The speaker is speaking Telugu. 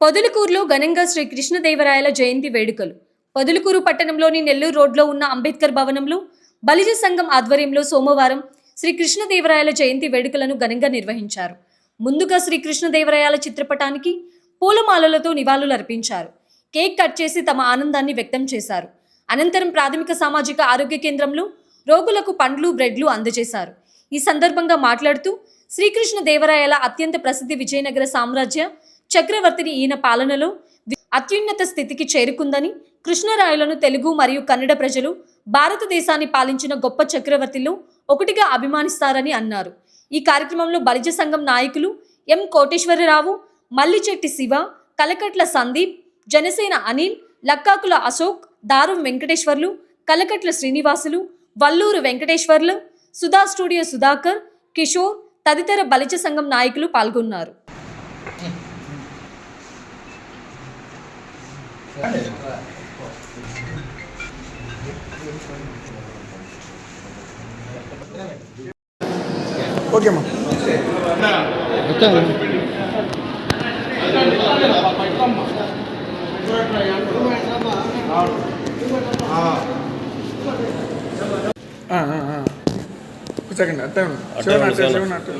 పొదులుకూరులో ఘనంగా శ్రీ కృష్ణదేవరాయల జయంతి వేడుకలు. పొదులుకూరు పట్టణంలోని నెల్లూరు రోడ్లో ఉన్న అంబేద్కర్ భవనంలో బలిజ సంఘం ఆధ్వర్యంలో సోమవారం శ్రీ కృష్ణదేవరాయల జయంతి వేడుకలను ఘనంగా నిర్వహించారు. ముందుగా శ్రీ కృష్ణదేవరాయల చిత్రపటానికి పూలమాలలతో నివాళులు అర్పించారు. కేక్ కట్ చేసి తమ ఆనందాన్ని వ్యక్తం చేశారు. అనంతరం ప్రాథమిక సామాజిక ఆరోగ్య కేంద్రంలో రోగులకు పండ్లు బ్రెడ్లు అందజేశారు. ఈ సందర్భంగా మాట్లాడుతూ శ్రీకృష్ణ దేవరాయల అత్యంత ప్రసిద్ధి విజయనగర సామ్రాజ్య చక్రవర్తిని ఈయన పాలనలో అత్యున్నత స్థితికి చేరుకుందని కృష్ణరాయలను తెలుగు మరియు కన్నడ ప్రజలు భారతదేశాన్ని పాలించిన గొప్ప చక్రవర్తిలో ఒకటిగా అభిమానిస్తారని అన్నారు. ఈ కార్యక్రమంలో బలిజ సంఘం నాయకులు ఎం కోటేశ్వరరావు మల్లిచెట్టి శివ కలకట్ల సందీప్ జనసేన అనిల్ లక్కాకుల అశోక్ దారుం వెంకటేశ్వర్లు కలకట్ల శ్రీనివాసులు వల్లూరు వెంకటేశ్వర్లు సుధా స్టూడియో సుధాకర్ కిషోర్ తదితర బలిజ సంఘం నాయకులు పాల్గొన్నారు. ఓకే అమ్మా. కూర్చోకండి అట్టే శివన్ అట్టే శివన్ అట్టే